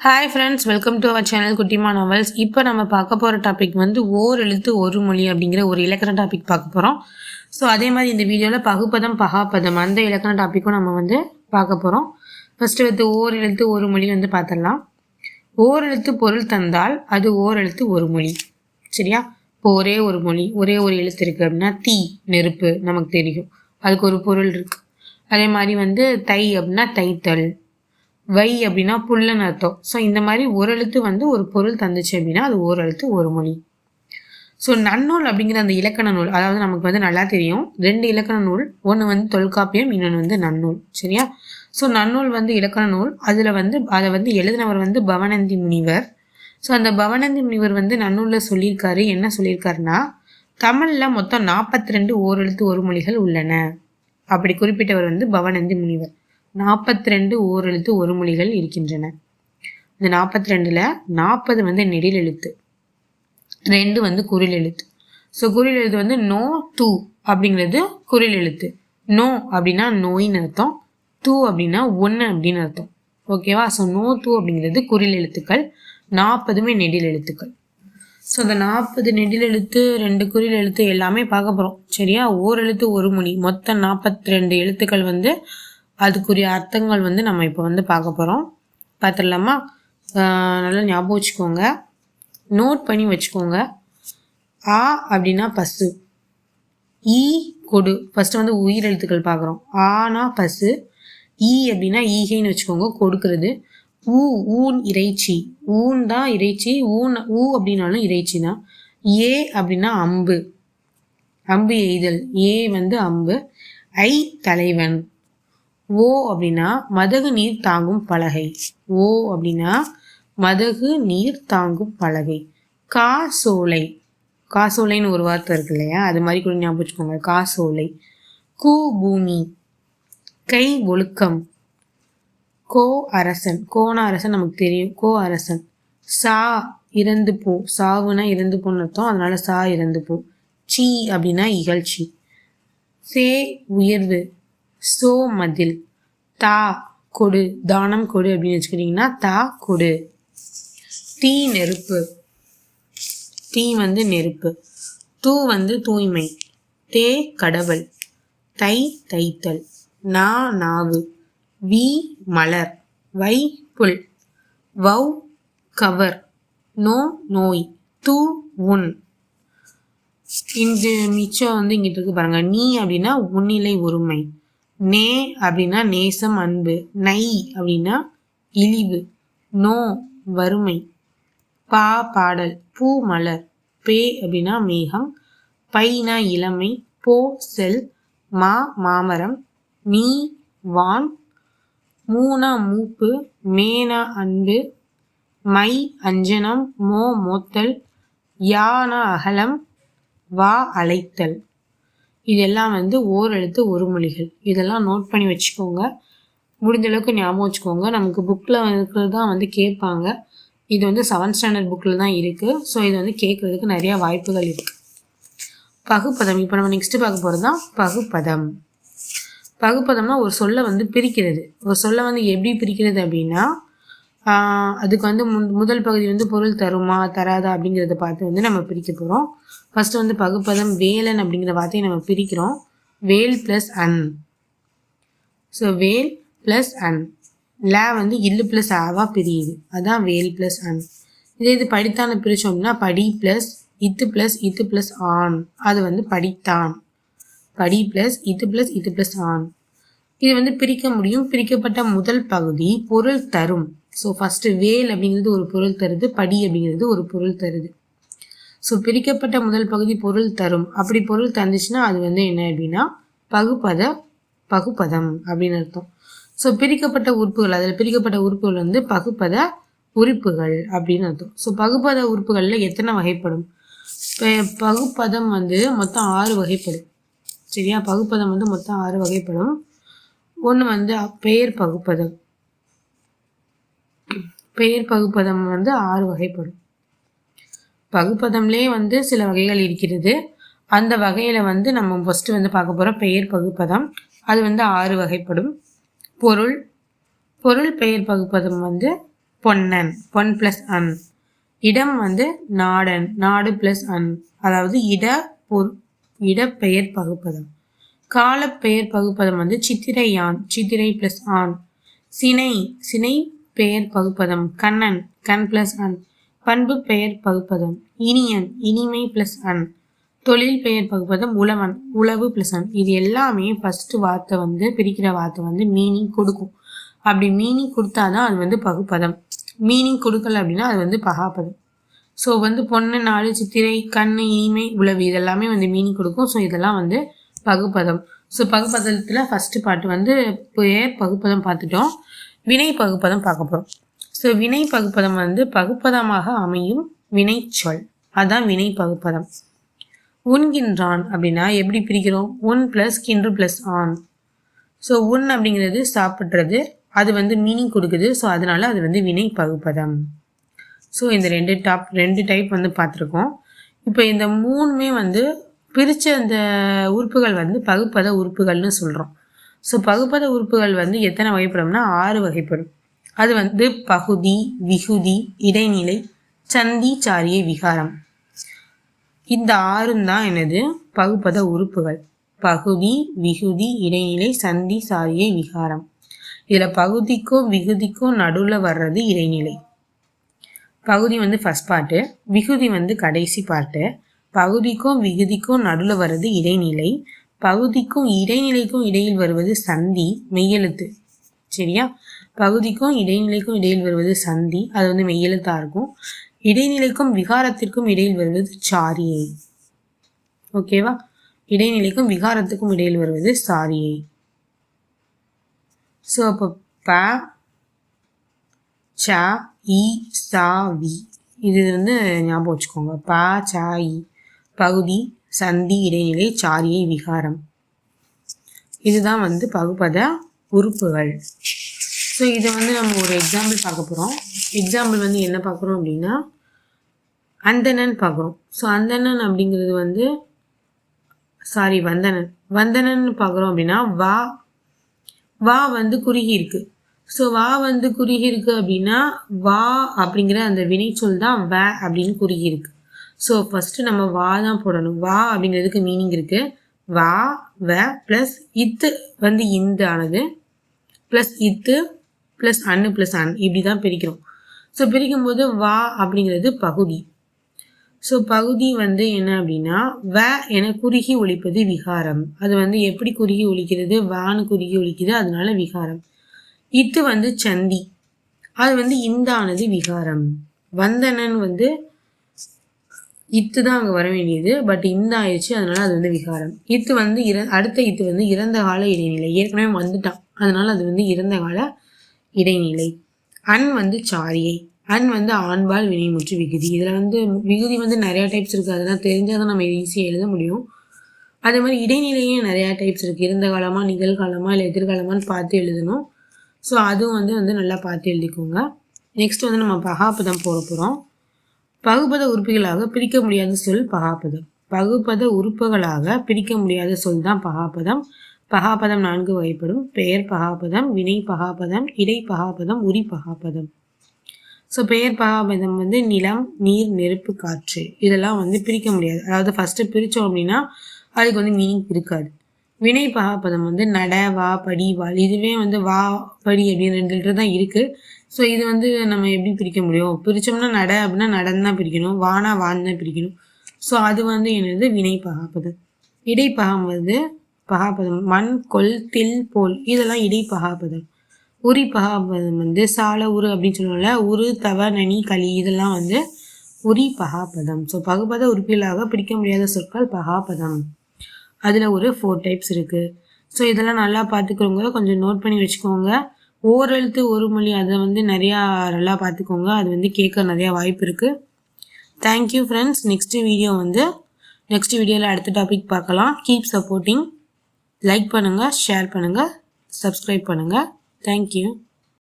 Hi friends welcome to our channel Kuttima novels இப்போ நம்ம பார்க்க போகிற டாபிக் வந்து ஓர் எழுத்து ஒரு மொழி அப்படிங்கிற ஒரு இலக்கண டாபிக் பார்க்க போகிறோம் ஸோ அதே மாதிரி இந்த வீடியோவில் பகுப்பதம் பகாப்பதம் அந்த இலக்கண டாப்பிக்கும் நம்ம வந்து பார்க்க போகிறோம் ஃபஸ்ட்டு வந்து ஓர் எழுத்து ஒரு மொழி வந்து பார்த்துடலாம். ஓர் எழுத்து பொருள் தந்தால் அது ஓர் எழுத்து ஒரு மொழி. சரியா? இப்போ ஒரே ஒரு மொழி ஒரே ஒரு எழுத்து இருக்குது அப்படின்னா தீ நெருப்பு நமக்கு தெரியும். அதுக்கு ஒரு பொருள் இருக்குது அதே மாதிரி வந்து தை அப்படின்னா தைத்தல் வை அப்படின்னா புல்லுன்னு அர்த்தம். ஸோ இந்த மாதிரி ஒரு எழுத்து வந்து ஒரு பொருள் தந்துச்சு அப்படின்னா அது ஒரு எழுத்து ஒரு மொழி. ஸோ நன்னூல் அப்படிங்கிற அந்த இலக்கண நூல் அதாவது நமக்கு வந்து நல்லா தெரியும். ரெண்டு இலக்கண நூல் ஒன்று வந்து தொல்காப்பியம் இன்னொன்று வந்து நன்னூல். சரியா? ஸோ நன்னூல் வந்து இலக்கண நூல். அதில் வந்து அதை வந்து எழுதினவர் வந்து பவனந்தி முனிவர். ஸோ அந்த பவனந்தி முனிவர் வந்து நன்னூலில் சொல்லியிருக்காரு. என்ன சொல்லியிருக்காருன்னா தமிழில் மொத்தம் நாற்பத்தி ரெண்டு ஓரெழுத்து ஒரு மொழிகள் உள்ளன. அப்படி குறிப்பிட்டவர் வந்து பவனந்தி முனிவர். நாற்பத்தி ரெண்டு ஓரெழுத்து ஒரு மொழிகள் இருக்கின்றன. இந்த நாற்பத்தி ரெண்டுல நாற்பது வந்து நெடில் எழுத்து. ரெண்டு வந்து குரில் எழுத்து. ஸோ குரில் எழுத்து வந்து நோ டூ அப்படிங்கிறது குரில் எழுத்து. நோ அப்படின்னா நோயின்னு அர்த்தம். டூ அப்படின்னா ஒன்று அப்படின்னு அர்த்தம். ஓகேவா ஸோ நோ டூ அப்படிங்கிறது குரில் எழுத்துக்கள். நாற்பதுமே நெடில் எழுத்துக்கள். ஸோ அந்த நாற்பது நெடில் எழுத்து ரெண்டு குறில் எழுத்து எல்லாமே பார்க்க போகிறோம் சரியா? ஓர் எழுத்து ஒரு மொழி. மொத்தம் நாற்பத்தி ரெண்டு எழுத்துக்கள் வந்து அதுக்குரிய அர்த்தங்கள் வந்து நம்ம இப்போ வந்து பார்க்க போகிறோம் பார்த்துடலாமா நல்லா ஞாபகம் வச்சுக்கோங்க. நோட் பண்ணி வச்சுக்கோங்க. ஆ அப்படின்னா பசு. ஈ கொடு. ஃபஸ்ட்டு வந்து உயிர் எழுத்துக்கள் பார்க்குறோம். ஆனா பசு. ஈ அப்படின்னா ஈகைன்னு வச்சுக்கோங்க கொடுக்கறது. ஊ ஊன் இறைச்சி. ஊன் தான் இறைச்சி. ஊன் ஊ அப்படின்னாலும் இறைச்சி தான். ஏ அப்படின்னா அம்பு. அம்பு எய்தல். ஏ வந்து அம்பு. ஐ தலைவன். ஓ அப்படின்னா மதகு நீர் தாங்கும் பலகை. ஓ அப்படின்னா மதகு நீர் தாங்கும் பலகை. காசோலை காசோலைன்னு ஒரு வார்த்தை இருக்கு இல்லையா? அது மாதிரி கூட ஞாபகம் வச்சுக்கோங்க. காசோலை கூ பூமி. கை ஒழுக்கம். கோ அரசன். கோண அரசன் நமக்கு தெரியும். கோ அரசன். சா இறந்து போ. சாவுனா இறந்து போன்னு அர்த்தம். அதனால சா இறந்து போ. சி அப்படின்னா இகழ்ச்சி. சே உயர்வு. சோ மதில் தா கொடு. தானம் கொடு அப்படின்னு வச்சுக்கிட்டிங்கன்னா தா கொடு. தீ நெருப்பு. தீ வந்து நெருப்பு. தூ வந்து தூய்மை. தே கடவுள். தை தைத்தல். நா நாவு. வி மலர். வை புல். வௌ கவர். நோ நோய். தூ உன். இந்த மிச்சம் வந்து இங்கிட்டு இருக்கு பாருங்க. நீ அப்படின்னா உன்னிலை ஒருமை நே அப்படின்னா நேசம் அன்பு. நை அப்படின்னா இழிவு. நோ வறுமை. பா பாடல். பூ மலர். பே அப்படின்னா மேகம். பைனா இளமை. போ செல். மா மாமரம். மீ வான். மூனா மூப்பு. மேனா அன்பு. மை அஞ்சனம். மோ மோத்தல். யானா அகலம். வா அழைத்தல். இதெல்லாம் வந்து ஓர் எழுத்து ஒரு மொழிகள். இதெல்லாம் நோட் பண்ணி வச்சுக்கோங்க. முடிஞ்சளவுக்கு ஞாபகம் வச்சுக்கோங்க. நமக்கு புக்கில் இருக்கிறது தான் வந்து கேட்பாங்க. இது வந்து செவன்த் ஸ்டாண்டர்ட் புக்கில் தான் இருக்குது ஸோ இது வந்து கேட்குறதுக்கு நிறையா வாய்ப்புகள் இருக்குது பகுப்பதம். இப்போ நம்ம நெக்ஸ்ட்டு பார்க்க போகிறது தான் பகுப்பதம். பகுப்பதம்னா ஒரு சொல்லை வந்து பிரிக்கிறது. ஒரு சொல்லை வந்து எப்படி பிரிக்கிறது அப்படின்னா அதுக்கு வந்து முதல் பகுதி வந்து பொருள் தருமா தராதா அப்படிங்கிறத பார்த்து வந்து நம்ம பிரிக்க போகிறோம் ஃபஸ்ட்டு வந்து பகுப்பதம் வேலன் அப்படிங்கிற வார்த்தையை நம்ம பிரிக்கிறோம். வேல் ப்ளஸ் அன். ஸோ வேல் ப்ளஸ் அன். லே வந்து இல்லு ப்ளஸ் ஆவாக பிரியுது. அதுதான் வேல் ப்ளஸ் அன். இதே இது படித்தான பிரித்தோம் அப்படின்னா படி ப்ளஸ் இத்து ப்ளஸ் இத்து ப்ளஸ் ஆன். அது வந்து படித்தான். படி ப்ளஸ் இத்து ப்ளஸ் இது ப்ளஸ் ஆன். இது வந்து பிரிக்க முடியும். பிரிக்கப்பட்ட முதல் பகுதி பொருள் தரும். ஸோ ஃபஸ்ட்டு வேல் அப்படிங்கிறது ஒரு பொருள் தருது படி அப்படிங்கிறது ஒரு பொருள் தருது. ஸோ பிரிக்கப்பட்ட முதல் பகுதி பொருள் தரும். அப்படி பொருள் தந்துச்சுன்னா அது வந்து என்ன அப்படின்னா பகுப்பத பகுப்பதம் அப்படின்னு அர்த்தம். ஸோ பிரிக்கப்பட்ட உறுப்புகள் அதில் பிரிக்கப்பட்ட உறுப்புகள் வந்து பகுப்பத உறுப்புகள் அப்படின்னு அர்த்தம். ஸோ பகுப்பத உறுப்புகளில் எத்தனை வகைப்படும்? பகுப்பதம் வந்து மொத்தம் ஆறு வகைப்படும். சரியா? பகுப்பதம் வந்து மொத்தம் ஆறு வகைப்படும். ஒன்று வந்து பெயர் பகுப்பதம் பெயர் பகுப்பதம் வந்து ஆறு வகைப்படும். பகுப்பதம்லேயே வந்து சில வகைகள் இருக்கிறது. அந்த வகையில் வந்து நம்ம ஃபஸ்ட்டு வந்து பார்க்க போகிறோம் பெயர் பகுப்பதம். அது வந்து ஆறு வகைப்படும். பொருள். பொருள் பெயர் பகுப்பதம் வந்து பொன்னன். பொன் ப்ளஸ் அன். இடம் வந்து நாடன். நாடு ப்ளஸ் அன். அதாவது இட பொர் இடப்பெயர் பகுப்பதம். காலப்பெயர் பகுப்பதம் வந்து சித்திரை ஆண் சித்திரை ப்ளஸ் ஆண். சினை. சினை பெயர் பகுப்பதம். கண்ணன் கண் பிளஸ் அன். பண்பு பெயர் பகுப்பதம். இனியன் இனிமை ப்ளஸ் அன். தொழில் பெயர் பகுப்பதம் உழவன் உழவு பிளஸ் அன். இது எல்லாமே ஃபஸ்ட்டு வார்த்தை வந்து பிரிக்கிற வார்த்தை வந்து மீனிங் கொடுக்கும். அப்படி மீனிங் கொடுத்தாதான் அது வந்து பகுப்பதம். மீனிங் கொடுக்கல அப்படின்னா அது வந்து பகாப்பதம். ஸோ வந்து பொண்ணு நாலு சித்திரை கண் இனிமை உழவு இதெல்லாமே வந்து மீனிங் கொடுக்கும். ஸோ இதெல்லாம் வந்து பகுப்பதம். ஸோ பகுப்பதத்தில் ஃபஸ்ட்டு பாட்டு வந்து பெயர் பகுப்பதம் பார்த்துட்டோம். வினை பகுப்பதம் பார்க்க போகிறோம் ஸோ வினை பகுப்பதம் வந்து பகுப்பதமாக அமையும் வினை சொல் வினை பகுப்பதம் உண்கின்றான் அப்படின்னா எப்படி பிரிக்கிறோம்? உன் ப்ளஸ் கின்று ப்ளஸ் ஆன் ஸோ உன் அப்படிங்கிறது சாப்பிட்றது அது வந்து மீனிங் கொடுக்குது. ஸோ அதனால அது வந்து வினை பகுப்பதம் ஸோ இந்த ரெண்டு டாப் ரெண்டு டைப் வந்து பார்த்துருக்கோம். இப்போ இந்த மூணுமே வந்து பிரித்த அந்த உறுப்புகள் வந்து பகுப்பத உறுப்புகள்னு சொல்கிறோம் ஸோ பகுப்பத உறுப்புகள் வந்து எத்தனை வகைப்படும்னா ஆறு வகைப்படும். அது வந்து பகுதி விகுதி இடைநிலை சந்தி சாரிய விகாரம். இந்த ஆறும் தான் எனது பகுப்பத உறுப்புகள். பகுதி விகுதி இடைநிலை சந்தி சாரிய விகாரம். இதில் பகுதிக்கும் விகுதிக்கும் நடுவில் வர்றது இடைநிலை. பகுதி வந்து ஃபஸ்ட் பார்ட்டு விகுதி வந்து கடைசி பார்ட்டு பகுதிக்கும் விகுதிக்கும் நடுவில் வர்றது இடைநிலை. பகுதிக்கும் இடைநிலைக்கும் இடையில் வருவது சந்தி மெய்யெழுத்து. சரியா? பகுதிக்கும் இடைநிலைக்கும் இடையில் வருவது சந்தி அது வந்து மெய்யெழுத்தாக இருக்கும். இடைநிலைக்கும் விகாரத்திற்கும் இடையில் வருவது சாரியை. ஓகேவா? இடைநிலைக்கும் விகாரத்துக்கும் இடையில் வருவது சாரியை. ஸோ அப்போ ப ச இ சா வி. இது வந்து ஞாபகம் வச்சுக்கோங்க. ப ச இ. பகுதி சந்தி இடைநிலை சாரியை விகாரம். இதுதான் வந்து பகுப்பத உறுப்புகள். ஸோ இதை வந்து நம்ம ஒரு எக்ஸாம்பிள் பார்க்க போகிறோம் எக்ஸாம்பிள் வந்து என்ன பார்க்குறோம் அப்படின்னா அந்தணன் பார்க்குறோம் ஸோ அந்தணன் அப்படிங்கிறது வந்து சாரி வந்தனன் வந்தனன் பார்க்குறோம் அப்படின்னா வா. வா வந்து குறுகி இருக்கு. ஸோ வா வந்து குறுகி இருக்கு அப்படின்னா வா அப்படிங்கிற அந்த வினைச்சொல் தான் வ அப்படின்னு குறுகி இருக்கு. ஸோ ஃபஸ்ட்டு நம்ம வா தான் போடணும். வா அப்படிங்கிறதுக்கு மீனிங் இருக்குது வா வ ப்ளஸ் இத்து வந்து இந்த ஆனது ப்ளஸ் இத்து ப்ளஸ் அன்னு ப்ளஸ் அன் இப்படி தான் பிரிக்கிறோம். ஸோ பிரிக்கும்போது வா அப்படிங்கிறது பகுதி. ஸோ பகுதி வந்து என்ன அப்படின்னா வ என குறுகி ஒழிப்பது விகாரம். அது வந்து எப்படி குறுகி ஒழிக்கிறது? வான்னு குறுகி ஒழிக்குது அதனால விகாரம். இத்து வந்து சந்தி. அது வந்து இந்தானது விகாரம். வந்தனன் வந்து இத்து தான் அங்கே வர வேண்டியது. பட் இந்த ஆயிடுச்சு அதனால அது வந்து விகாரம். இத்து வந்து இற அடுத்த இத்து வந்து இறந்த கால இடைநிலை. ஏற்கனவே வந்துட்டான். அதனால அது வந்து இறந்த கால இடைநிலை. அன் வந்து சாரியை. அன் வந்து ஆண்பால் வினைமுற்று விகுதி. இதில் வந்து விகுதி வந்து நிறையா டைப்ஸ் இருக்குது அதெல்லாம் தெரிஞ்சால் தான் நம்ம ஈஸியாக எழுத முடியும். அதே மாதிரி இடைநிலையும் நிறையா டைப்ஸ் இருக்குது இருந்த காலமாக நிகழ்காலமாக இல்லை எதிர்காலமான்னு பார்த்து எழுதணும். ஸோ அதுவும் வந்து வந்து நல்லா பார்த்து எழுதிக்கோங்க. நெக்ஸ்ட் வந்து நம்ம பகாப்பு தான் போட போகிறோம் பகுபத உறுப்புகளாக பிரிக்க முடியாத சொல் பகாபதம். பகுபத உறுப்புகளாக பிரிக்க முடியாத சொல் தான் பகாபதம். பகாபதம் நான்கு வகைப்படும். பெயர் பகாபதம் வினை பகாபதம் இடை பகாபதம் உரி பகாபதம். ஸோ பெயர் பகாபதம் வந்து நிலம் நீர் நெருப்பு காற்று. இதெல்லாம் வந்து பிரிக்க முடியாது. அதாவது ஃபஸ்ட்டு பிரித்தோம் அப்படின்னா அதுக்கு வந்து மீனிங் இருக்காது. வினை பகாபதம் வந்து நட வா படி வால் இதுவே வந்து வா படி அப்படின்னு ரெண்டு தான் இருக்குது ஸோ இது வந்து நம்ம எப்படி பிரிக்க முடியும்? பிரித்தோம்னா நட அப்படின்னா நடந்து தான் பிரிக்கணும். வானா வான்னு தான் பிரிக்கணும். ஸோ அது வந்து என்னது? வினை பகாப்பதம் இடைப்பகம் வந்து பகாபதம். மண் கொல் தில் போல். இதெல்லாம் இடைப்பகாபதம். உரி பகாபதம் வந்து சால உரு அப்படின்னு சொல்லுவோம்ல. உரு தவ நனி களி இதெல்லாம் வந்து உரி பகாபதம் ஸோ பகுபத உறுப்பிலாக பிடிக்க முடியாத சொற்கள் பகாபதம். அதில் ஒரு ஃபோர் டைப்ஸ் இருக்குது ஸோ இதெல்லாம் நல்லா பார்த்துக்கிறவங்க கொஞ்சம் நோட் பண்ணி வச்சுக்கோங்க. ஓரெழுத்து ஒரு மொழி அதை வந்து நிறையா நல்லா பார்த்துக்கோங்க. அது வந்து கேட்க நிறையா வாய்ப்பு இருக்குது thank you friends next video வந்து நெக்ஸ்ட் வீடியோவில் அடுத்த டாபிக் பார்க்கலாம். கீப் சப்போர்ட்டிங் லைக் பண்ணுங்கள் ஷேர் பண்ணுங்கள் சப்ஸ்கிரைப் பண்ணுங்கள் தேங்க்யூ